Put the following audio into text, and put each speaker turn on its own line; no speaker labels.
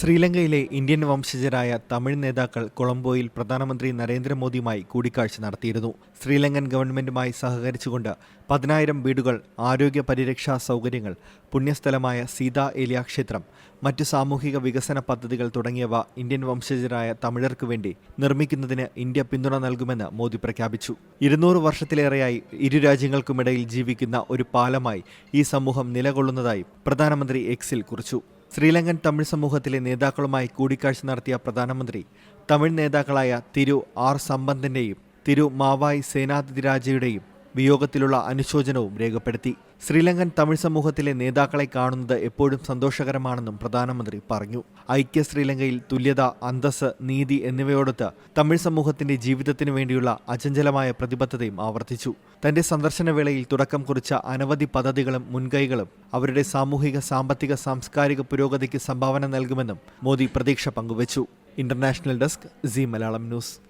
ശ്രീലങ്കയിലെ ഇന്ത്യൻ വംശജരായ തമിഴ് നേതാക്കൾ കൊളംബോയിൽ പ്രധാനമന്ത്രി നരേന്ദ്രമോദിയുമായി കൂടിക്കാഴ്ച നടത്തിയിരുന്നു. ശ്രീലങ്കൻ ഗവൺമെന്റുമായി സഹകരിച്ചുകൊണ്ട് പതിനായിരം വീടുകൾ ആരോഗ്യ പരിരക്ഷാ സൗകര്യങ്ങൾ പുണ്യസ്ഥലമായ സീതാ ഏലിയ ക്ഷേത്രം മറ്റു സാമൂഹിക വികസന പദ്ധതികൾ തുടങ്ങിയവ ഇന്ത്യൻ വംശജരായ തമിഴർക്ക് വേണ്ടി നിർമ്മിക്കുന്നതിന് ഇന്ത്യ പിന്തുണ നൽകുമെന്ന് മോദി പ്രഖ്യാപിച്ചു. ഇരുന്നൂറ് വർഷത്തിലേറെയായി ഇരു രാജ്യങ്ങൾക്കുമിടയിൽ ജീവിക്കുന്ന ഒരു പാലമായി ഈ സമൂഹം നിലകൊള്ളുന്നതായി പ്രധാനമന്ത്രി എക്സിൽ കുറിച്ചു. ശ്രീലങ്കൻ തമിഴ് സമൂഹത്തിലെ നേതാക്കളുമായി കൂടിക്കാഴ്ച നടത്തിയ പ്രധാനമന്ത്രി തമിഴ് നേതാക്കളായ തിരു ആർ സമ്പന്തിന്റെയും തിരു മാവായി സേനാധിരാജയുടെയും വിയോഗത്തിലുള്ള അനുശോചനവും രേഖപ്പെടുത്തി. ശ്രീലങ്കൻ തമിഴ് സമൂഹത്തിലെ നേതാക്കളെ കാണുന്നത് എപ്പോഴും സന്തോഷകരമാണെന്നും പ്രധാനമന്ത്രി പറഞ്ഞു. ഐക്യ ശ്രീലങ്കയിൽ തുല്യത അന്തസ് നീതി എന്നിവയോടൊത്ത് തമിഴ് സമൂഹത്തിന്റെ ജീവിതത്തിനു വേണ്ടിയുള്ള അചഞ്ചലമായ പ്രതിബദ്ധതയും ആവർത്തിച്ചു. തന്റെ സന്ദർശനവേളയിൽ തുടക്കം കുറിച്ച അനവധി പദ്ധതികളും മുൻകൈകളും അവരുടെ സാമൂഹിക സാമ്പത്തിക സാംസ്കാരിക പുരോഗതിക്ക് സംഭാവന നൽകുമെന്നും മോദി പ്രതീക്ഷ പങ്കുവച്ചു. International desk Zee Malayalam news.